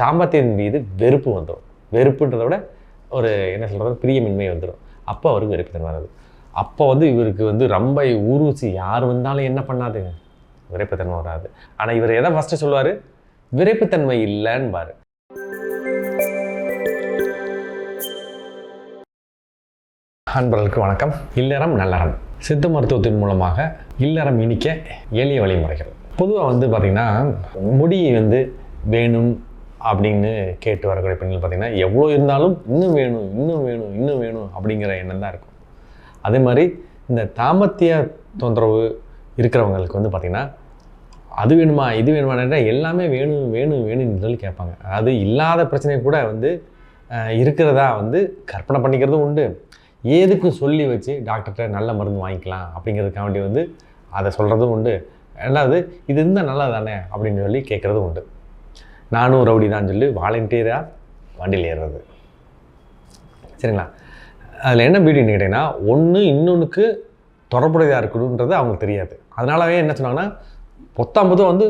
தாம்பத்தியத்தின் மீது வெறுப்பு வந்துடும் வெறுப்புன்றத விட ஒரு என்ன சொல்கிறது பிரியமின்மை வந்துடும் அப்போ அவருக்கு வெறுப்புத்தன்மை வராது அப்போ வந்து இவருக்கு வந்து ரொம்ப ஊர்வசி யார் வந்தாலும் என்ன பண்ணாது? விரைப்புத்தன்மை வராது. ஆனால் இவர் எதை ஃபஸ்ட்டு சொல்லுவார்? விரைப்புத்தன்மை இல்லைன்பார். அன்பர்களுக்கு வணக்கம். இல்லறம் நல்லறம். சித்த மருத்துவத்தின் மூலமாக இல்லறம் இனிக்க எளிய வழிமுறைகள். பொதுவாக வந்து பார்த்திங்கன்னா முடி வந்து வேணும் அப்படின்னு கேட்டு வரக்கூடிய பெண்கள் பார்த்திங்கன்னா எவ்வளோ இருந்தாலும் இன்னும் வேணும் இன்னும் வேணும் இன்னும் வேணும் அப்படிங்கிற எண்ணம் தான் இருக்கும். அதே மாதிரி இந்த தாமத்திய தொந்தரவு இருக்கிறவங்களுக்கு வந்து பார்த்திங்கன்னா அது வேணுமா இது வேணுமான்ற எல்லாமே வேணும் வேணும் வேணும்னு சொல்லி கேட்பாங்க. அது இல்லாத பிரச்சனை கூட வந்து இருக்கிறதா வந்து கற்பனை பண்ணிக்கிறதும் உண்டு. ஏதுக்கும் சொல்லி வச்சு டாக்டர்கிட்ட நல்ல மருந்து வாங்கிக்கலாம் அப்படிங்கிறதுக்காக வேண்டி வந்து அதை சொல்கிறதும் உண்டு. ரெண்டாவது இது இருந்தால் நல்லா தானே அப்படின்னு சொல்லி கேட்குறதும் உண்டு. நானும் ரவுடி தான் சொல்லி வாலண்டியராக வண்டியில் ஏறுறது. சரிங்களா? அதில் என்ன பியூட்டின்னு கேட்டிங்கன்னா ஒன்று இன்னொன்றுக்கு தொடர்புடையதாக இருக்கணுன்றது அவங்களுக்கு தெரியாது. அதனாலவே என்ன சொன்னாங்கன்னா பொத்தாம்பதும் வந்து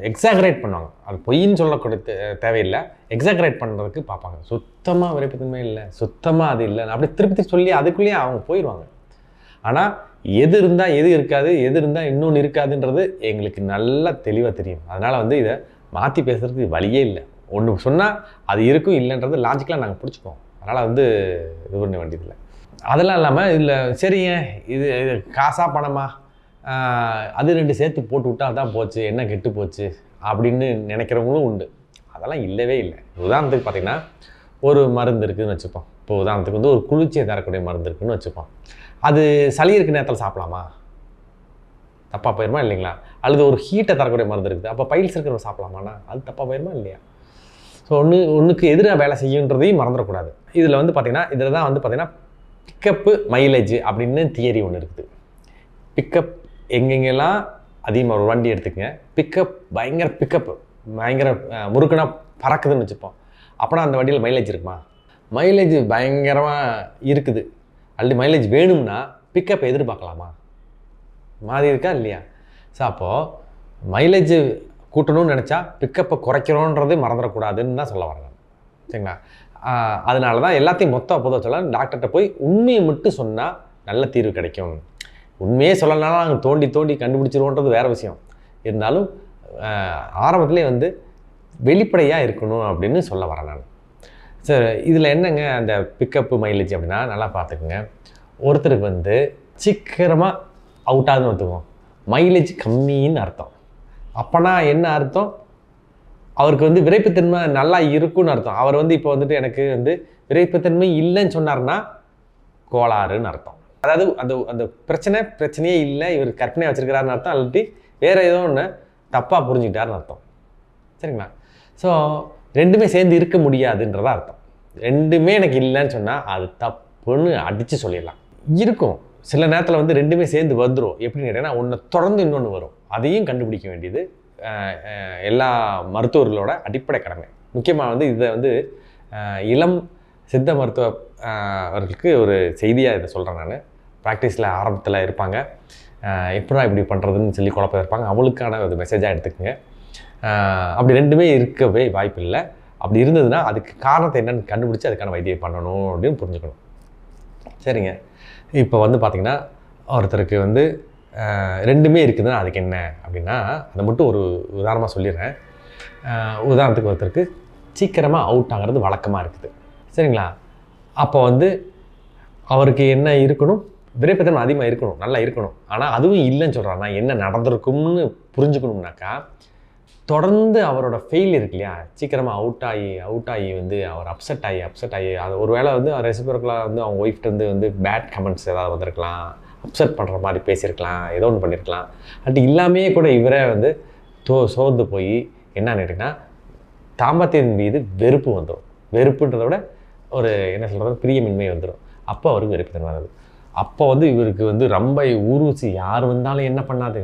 எக்ஸாகரேட் பண்ணுவாங்க. அது பொய்ன்னு சொல்லக்கூடிய தே- தேவையில்லை. எக்ஸாகரேட் பண்ணுறதுக்கு பார்ப்பாங்க. சுத்தமாக விரைப்புத்தன்மை இல்லை. சுத்தமாக அது இல்லை அப்படி திருப்தி திருப்பி சொல்லி அதுக்குள்ளேயே அவங்க போயிடுவாங்க ஆனால் எது இருந்தால் எது இருக்காது எது இருந்தால் இன்னொன்று இருக்காதுன்றது எங்களுக்கு நல்லா தெளிவாக தெரியும். அதனால் வந்து இதை மாற்றி பேசுகிறதுக்கு வழியே இல்லை. ஒன்று சொன்னால் அது இருக்கும் இல்லைன்றது லாஜிக்கலாக நாங்கள் பிடிச்சிப்போம் அதனால் வந்து இது பண்ண வேண்டியதில்லை. அதெல்லாம் இல்லாமல் இதில் சரிங்க இது இது காசாக பணமா? அது ரெண்டு சேர்த்து போட்டு விட்டா தான் போச்சு என்ன கெட்டு போச்சு அப்படின்னு நினைக்கிறவங்களும் உண்டு. அதெல்லாம் இல்லவே இல்லை. உதாரணத்துக்கு பார்த்தீங்கன்னா ஒரு மருந்து இருக்குதுன்னு வச்சுப்போம். இப்போ உதாரணத்துக்கு வந்து ஒரு குளிர்ச்சியை தரக்கூடிய மருந்து இருக்குன்னு வச்சுப்போம். அது சளி இருக்க நேரத்தில் சாப்பிடலாமா? தப்பாக போயிருமா இல்லைங்களா? அல்லது ஒரு ஹீட்டை தரக்கூடிய மருந்து இருக்குது. அப்போ பைல்ஸ் இருக்கிறவங்க சாப்பிடலாமாண்ணா? அது தப்பாக போயிருமா இல்லையா? ஸோ ஒன்று ஒன்றுக்கு எதிராக வேலை செய்யுன்றதையும் மறந்துடக்கூடாது. இதில் வந்து பார்த்திங்கன்னா இதில் தான் வந்து பார்த்திங்கன்னா பிக்கப்பு மைலேஜ் அப்படின்னு தியரி ஒன்று இருக்குது. பிக்கப் எங்கெங்கெல்லாம் அதிகமாக ஒரு வண்டி எடுத்துக்கங்க பிக்கப் பயங்கர பிக்கப் பயங்கர அஹ், முறுக்குனா பறக்குதுன்னு வச்சுப்போம். அப்போனா அந்த வண்டியில் மைலேஜ் இருக்குமா? மைலேஜ் பயங்கரமாக இருக்குது. அல்லது மைலேஜ் வேணும்னா பிக்கப் எதிர்பார்க்கலாமா? மாறி இருக்கா இல்லையா? ஸோ அப்போது மைலேஜ் கூட்டணும்னு நினச்சா பிக்கப்பை குறைக்கிறோன்றது மறந்துடக்கூடாதுன்னு தான் சொல்ல வரேன் நான். சரிங்களா? அதனால தான் எல்லாத்தையும் மொத்தம் பொதுவாக சொல்ல டாக்டர்கிட்ட போய் உண்மையை மட்டும் சொன்னால் நல்ல தீர்வு கிடைக்கும். உண்மையே சொல்லலைனாலும் நாங்கள் தோண்டி தோண்டி கண்டுபிடிச்சிருவோன்றது வேறு விஷயம். இருந்தாலும் ஆரம்பத்துலேயே வந்து வெளிப்படையாக இருக்கணும் அப்படின்னு சொல்ல வரேன் நான். சரி இதில் என்னங்க அந்த பிக்கப்பு மைலேஜ் அப்படின்னா நல்லா பார்த்துக்குங்க. ஒருத்தருக்கு வந்து சீக்கிரமாக அவுட் ஆகுதுன்னு ஒத்துக்குவோம். மைலேஜ் கம்மின்னு அர்த்தம். அப்போனா என்ன அர்த்தம்? அவருக்கு வந்து விரைப்புத்தன்மை நல்லா இருக்கும்னு அர்த்தம். அவர் வந்து இப்போ வந்துட்டு எனக்கு வந்து விரைப்புத்தன்மை இல்லைன்னு சொன்னார்னா கோளாறுன்னு அர்த்தம். அதாவது அந்த அந்த பிரச்சனை பிரச்சனையே இல்லை இவர் கற்பனையாக வச்சுருக்கிறாருன்னு அர்த்தம். அல்லாட்டி வேறு ஏதோ ஒன்று தப்பாக புரிஞ்சுக்கிட்டாருன்னு அர்த்தம். சரிங்களா? ஸோ ரெண்டுமே சேர்ந்து இருக்க முடியாதுன்றதா அர்த்தம். ரெண்டுமே எனக்கு இல்லைன்னு சொன்னால் அது தப்புன்னு அடித்து சொல்லிடலாம். இருக்கும். சில நேரத்தில் வந்து ரெண்டுமே சேர்ந்து வந்துடும் எப்படின்னு கேட்டீங்கன்னா ஒன்று தொடர்ந்து இன்னொன்று வரும். அதையும் கண்டுபிடிக்க வேண்டியது எல்லா மருத்துவர்களோட அடிப்படை கடமை. முக்கியமாக வந்து இதை வந்து இளம் சித்த மருத்துவ அவர்களுக்கு ஒரு செய்தியாக இதை சொல்கிறேன் நான். ப்ராக்டிஸில் ஆரம்பத்தில் இருப்பாங்க. எப்படா இப்படி பண்ணுறதுன்னு சொல்லி குழப்பம் இருப்பாங்க. அவளுக்கான ஒரு மெசேஜாக எடுத்துக்கோங்க. அப்படி ரெண்டுமே இருக்கவே வாய்ப்பு இல்லை. அப்படி இருந்ததுன்னா அதுக்கு காரணத்தை என்னென்னு கண்டுபிடிச்சி அதுக்கான வைத்தியம் பண்ணணும் அப்படின்னு புரிஞ்சுக்கணும். சரிங்க. இப்போ வந்து பார்த்திங்கன்னா ஒருத்தருக்கு வந்து ரெண்டுமே இருக்குதுன்னா அதுக்கு என்ன அப்படின்னா அதை மட்டும் ஒரு உதாரணமாக சொல்லிடுறேன். உதாரணத்துக்கு ஒருத்தருக்கு சீக்கிரமாக அவுட் ஆகிறது வழக்கமாக இருக்குது. சரிங்களா? அப்போ வந்து அவருக்கு என்ன இருக்கணும்? விரைப்புத்தன்மை அதிகமாக இருக்கணும். நல்லா இருக்கணும். ஆனால் அதுவும் இல்லைன்னு சொல்கிறான்னா என்ன நடந்திருக்கும்னு புரிஞ்சுக்கணும்னாக்கா தொடர்ந்து அவரோட ஃபெயில் இருக்கு இல்லையா? சீக்கிரமாக அவுட் ஆகி அவுட் ஆகி வந்து அவர் அப்செட் ஆகி அப்செட் ஆகி அது ஒரு வேளை வந்து ரெசிபிரக்கலாக வந்து அவங்க ஒய்ஃப்ட்டு வந்து பேட் கமெண்ட்ஸ் ஏதாவது வந்திருக்கலாம். அப்செட் பண்ணுற மாதிரி பேசியிருக்கலாம் ஏதோ ஒன்று பண்ணியிருக்கலாம். அட் இல்லாமையே கூட இவரே வந்து தோ சோர்ந்து போய் என்ன கேட்டிங்கன்னா தாம்பத்தியத்தின் மீது வெறுப்பு வந்துடும் வெறுப்புன்றத விட ஒரு என்ன சொல்கிறது பிரியமின்மை வந்துடும் அப்போ அவருக்கு வெறுப்புத்தன்மை வருது. அப்போ வந்து இவருக்கு வந்து ரொம்ப ஊர்வசி யார் வந்தாலும் என்ன பண்ணாது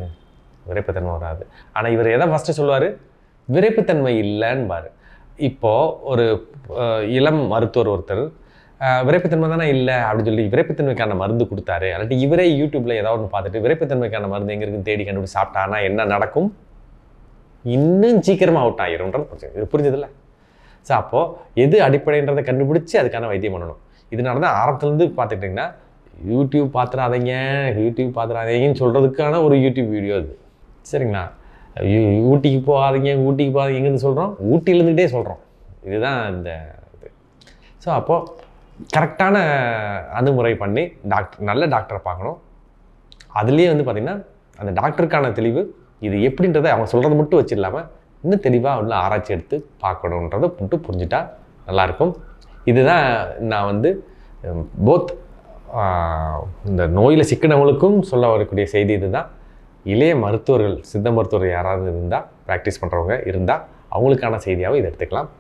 விரைப்புத்தன்மை வராது. ஆனால் இவர் எதை ஃபஸ்ட்டு சொல்லுவார்? விரைப்புத்தன்மை இல்லைன்பாரு. இப்போது ஒரு இளம் மருத்துவர் ஒருத்தர் விரைப்புத்தன்மை தானே இல்லை அப்படின்னு சொல்லி விரைப்புத்தன்மைக்கான மருந்து கொடுத்தாரு. அல்லாட்டி இவரே யூடியூப்பில் ஏதாவது ஒன்று பார்த்துட்டு விரைப்புத்தன்மைக்கான மருந்து எங்கே இருக்குன்னு தேடி கண்டுபிடி சாப்பிட்டானா என்ன நடக்கும்? இன்னும் சீக்கிரமாக அவுட் ஆகிரும்ன்றது பிரச்சனை இது புரிஞ்சதில்ல? ஸோ அப்போது எது அடிப்படைன்றதை கண்டுபிடிச்சி அதுக்கான வைத்தியம் பண்ணணும். இதனால தான் ஆரம்பத்துலேருந்து பார்த்துக்கிட்டிங்கன்னா யூடியூப் பார்த்துடாதீங்க யூடியூப் பார்த்துடாதீங்கன்னு சொல்கிறதுக்கான ஒரு யூடியூப் வீடியோ அது. சரிங்களா ஊட்டிக்கு போகாதீங்க ஊட்டிக்கு போகாதீங்க எங்கேருந்து சொல்கிறோம் ஊட்டியிலேருந்துகிட்டே சொல்கிறோம் இதுதான் இந்த இது. ஸோ அப்போது கரெக்டான அணுமுறை பண்ணி டாக்டர் நல்ல டாக்டரை பார்க்கணும். அதுலேயே வந்து பார்த்திங்கன்னா அந்த டாக்டருக்கான தெளிவு இது எப்படின்றத அவங்க சொல்கிறது மட்டும் வச்சு இல்லாமல் இன்னும் தெளிவாக உள்ள ஆராய்ச்சி எடுத்து பார்க்கணுன்றதை மட்டும் புரிஞ்சுட்டா நல்லாயிருக்கும். இதுதான் நான் வந்து போத் இந்த நோயில் சிக்கினவங்களுக்கும் சொல்ல வரக்கூடிய செய்தி இதுதான். இளைய மருத்துவர்கள் சித்த மருத்துவர் யாராவது இருந்தால் ப்ராக்டிஸ் பண்ணுறவங்க இருந்தால் அவங்களுக்கான செய்தியாகவும் இதை எடுத்துக்கலாம்.